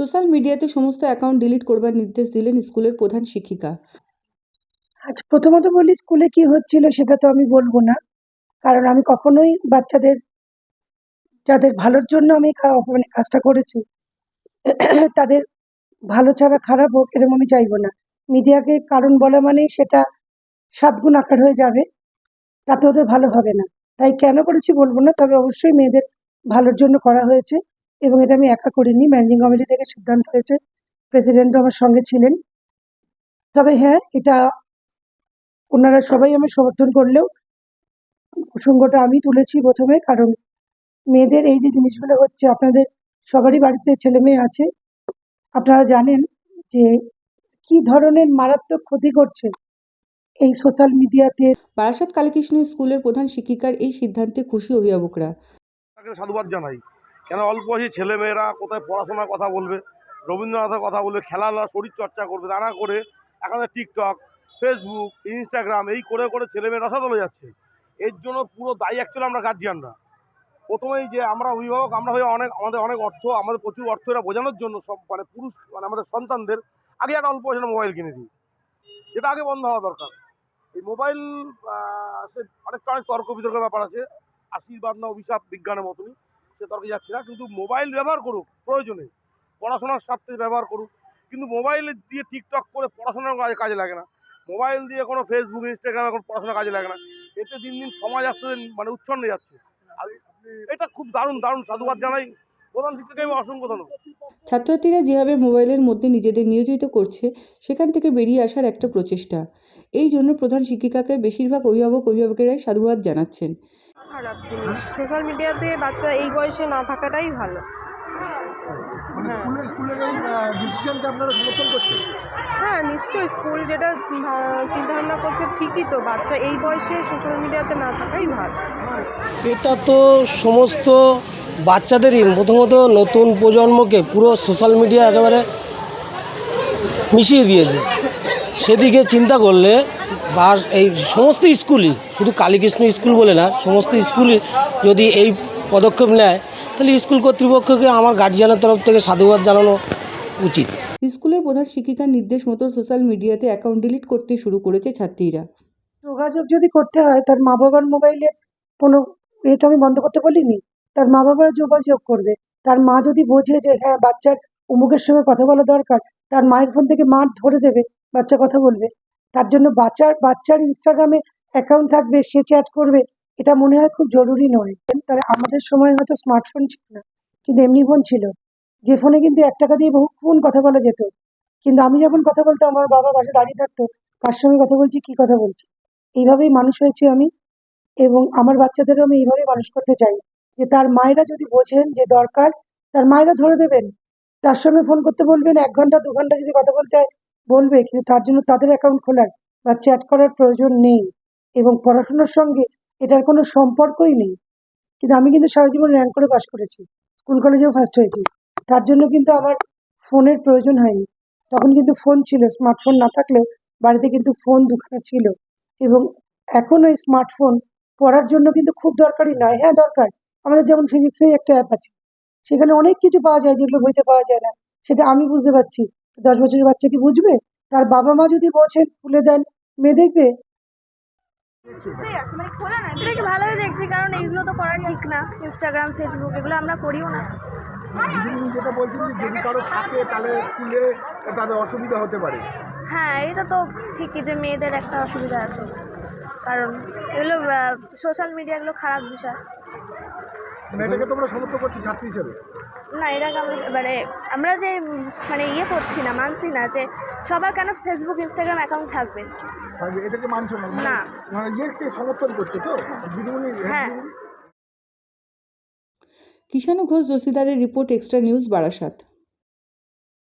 Social মিডিয়াতে সমস্ত account delete করবার নির্দেশ দিলেন স্কুলের প্রধান শিক্ষিকা। আজ প্রথমত বলি, স্কুলে কি হচ্ছিল সেটা তো আমি বলব না। কারণ আমি কখনোই বাচ্চাদের, যাদের ভালোর জন্য আমি মানে কাজটা করেছি, তাদের ভালো ছাড়া খারাপ হোক এরকম আমি চাইব না। মিডিয়াকে কারণ বলা মানে সেটা সাতগুণ আকার হয়ে যাবে, তাতে ওদের ভালো হবে না। তাই কেন করেছি বলব না, তবে অবশ্যই মেয়েদের ভালোর জন্য করা হয়েছে। এবং এটা আমি একা করিনি। ম্যানেজিং কমিটি থেকে সিদ্ধান্ত হয়েছে। প্রেসিডেন্টও আমার সঙ্গে ছিলেন। তবে হ্যাঁ এটা ওনারা সবাই আমি সমর্থন করলেও প্রসঙ্গটা আমি তুলেছি প্রথমে কারণ মেয়েদের এই যে জিনিসগুলো হচ্ছে আপনাদের সবারই বাড়িতে ছেলে মেয়ে আছে। আপনারা জানেন যে কি ধরনের মারাত্মক ক্ষতি করছে এই সোশ্যাল মিডিয়াতে বারাসাত কালীকৃষ্ণ স্কুলের প্রধান শিক্ষিকার এই সিদ্ধান্তে খুশি অভিভাবকরা। সাধুবাদ জানাই। কেন অল্প বয়সী ছেলেমেয়েরা কোথায় পড়াশোনার কথা বলবে? রবীন্দ্রনাথের কথা বলবে, খেলাধুলা, শরীর চর্চা করবে তা না করে। এখন টিকটক ফেসবুক ইনস্টাগ্রাম এই করে করে ছেলেমেয়েরা রসাতলে যাচ্ছে। এর জন্য পুরো দায়ী অ্যাকচুয়ালি আমরা গার্জিয়ানরা প্রথমেই যে আমরা অভিভাবক, আমরা হয়ে অনেক, আমাদের অনেক অর্থ, আমাদের প্রচুর অর্থ এরা বোঝানোর জন্য সব মানে পুরুষ মানে আমাদের সন্তানদের আগে একটা অল্প বয়সে মোবাইল কিনে দিই। যেটা আগে বন্ধ হওয়া দরকার। এই মোবাইল সে অনেকটা অনেক তর্ক বিতর্কের ব্যাপার আছে। আশীর্বাদ না অভিশাপ, বিজ্ঞানের মতনই। সে তর্কে যাচ্ছে না, কিন্তু মোবাইল ব্যবহার করুক, প্রয়োজনে। পড়াশোনার স্বার্থে ব্যবহার করুক। কিন্তু মোবাইল দিয়ে টিকটক করে পড়াশোনার কাজে কাজে লাগে না। মোবাইল দিয়ে কোনো ফেসবুক ইনস্টাগ্রাম এখন পড়াশোনা কাজে লাগে না। এতে দিন দিন সমাজ আস্তে মানে উচ্ছন্নে যাচ্ছে। এটা খুব দারুণ দারুণ সাধুবাদ জানাই। প্রধান শিক্ষককে আমি অসংখ্য ধন্যবাদ। ছাত্রছাত্রীরা যেভাবে মোবাইলের মধ্যে নিজেদের নিয়োজিত করছে, সেখান থেকে বেরিয়ে আসার একটা প্রচেষ্টা। এই জন্য প্রধান শিক্ষিকাকে বেশিরভাগ অভিভাবক অভিভাবকেরাই সাধুবাদ জানাচ্ছেন। খারাপ জিনিস। সোশ্যাল মিডিয়াতে বাচ্চা এই বয়সে না থাকাটাই ভালো। মানে হ্যাঁ। হ্যাঁ নিশ্চয়ই স্কুল যেটা চিন্তা ভাবনা করছে ঠিকই তো বাচ্চা এই বয়সে সোশ্যাল মিডিয়াতে না থাকাই ভালো। এটা তো সমস্ত বাচ্চাদেরই প্রথমত নতুন প্রজন্মকে পুরো সোশ্যাল মিডিয়া একেবারে মিশিয়ে দিয়েছে। সেদিকে চিন্তা করলে বা এই সমস্ত স্কুলই শুধু কালীকৃষ্ণ স্কুল বলে না সমস্ত স্কুলই যদি এই পদক্ষেপ নেয় তাহলে স্কুল কর্তৃপক্ষকে আমার গার্জিয়ানের তরফ থেকে সাধুবাদ জানানো উচিত। স্কুলের প্রধান শিক্ষিকার নির্দেশ মতো সোশ্যাল মিডিয়াতে অ্যাকাউন্ট ডিলিট করতে শুরু করেছে ছাত্রীরা। যোগাযোগ যদি করতে হয় তার মা বাবার মোবাইলের কোনো এ তো আমি বন্ধ করতে বলিনি তার মা বাবারা যোগাযোগ করবে। তার মা যদি বোঝে যে হ্যাঁ বাচ্চার অমুকের সঙ্গে কথা বলা দরকার তার মায়ের ফোন থেকে মা ধরে দেবে বাচ্চা কথা বলবে। তার জন্য বাচ্চার বাচ্চার ইনস্টাগ্রামে অ্যাকাউন্ট থাকবে, সে চ্যাট করবে। এটা মনে হয় খুব জরুরি নয়। তাহলে আমাদের সময় হয়তো স্মার্টফোন ছিল না, কিন্তু এমনি ফোন ছিল। যে ফোনে কিন্তু এক টাকা দিয়ে বহুক্ষণ কথা বলা যেত। কিন্তু আমি যখন কথা বলতাম, আমার বাবা পাশে দাঁড়িয়ে থাকতো, কার সঙ্গে কথা বলছি, কি কথা বলছি? এইভাবেই মানুষ হয়েছি আমি, এবং আমার বাচ্চাদেরও আমি এইভাবেই মানুষ করতে চাই। যে তার মায়েরা যদি বোঝেন যে দরকার, তার মায়েরা ধরে দেবেন। তার সঙ্গে ফোন করতে বলবেন, এক ঘণ্টা, দু ঘণ্টা যদি কথা বলতে হয় বলবে কিন্তু তার জন্য তাদের অ্যাকাউন্ট খোলার বা চ্যাট করার প্রয়োজন নেই এবং পড়াশোনার সঙ্গে এটার কোনো সম্পর্কই নেই। কিন্তু আমি কিন্তু সারা জীবন র্যাঙ্ক করে পাশ করেছি স্কুল কলেজেও ফার্স্ট হয়েছি। তার জন্য কিন্তু আমার ফোনের প্রয়োজন হয়নি। তখন কিন্তু ফোন ছিল স্মার্টফোন না থাকলেও বাড়িতে কিন্তু ফোন দুখানা ছিল এবং এখন ওই স্মার্টফোন পড়ার জন্য কিন্তু খুব দরকারি নয়। হ্যাঁ দরকার। আমাদের যেমন ফিজিক্সের একটা অ্যাপ আছে, সেখানে অনেক কিছু পাওয়া যায় যেগুলো বইতে পাওয়া যায় না, সেটা আমি বুঝতে পারছি। দশ বছরের বাচ্চা কি বুঝবে? তার বাবা মা যদি বোঝেন খুলে দেন মেয়ে দেখবে? এটাকে ভালোই দেখছি কারণ এইগুলো তো করা ঠিক না ইনস্টাগ্রাম ফেসবুক এগুলো আমরা করিও না। যেটা বলছেন যে যদি কারও থাকে তাহলে স্কুলে তাদের অসুবিধা হতে পারে। হ্যাঁ এটা তো ঠিকই যে মেয়েদের একটা অসুবিধা আছে কারণ এগুলো সোশ্যাল মিডিয়া এগুলো খারাপ বিষয়। মানে এটাকে তোমরা সমর্থন করছ ছাত্রী হিসেবে? না এরা আমরা মানে আমরা যে মানে ইয়ে করছি না মানছি না যে সবার কেন ফেসবুক ইনস্টাগ্রাম অ্যাকাউন্ট থাকবে? এটাকে মানছো না? না। মানে ইয়েকে সমর্থন করছে তো? হ্যাঁ। কিষাণু ঘোষ জোসিদারের রিপোর্ট এক্সট্রা নিউজ বারাসাত।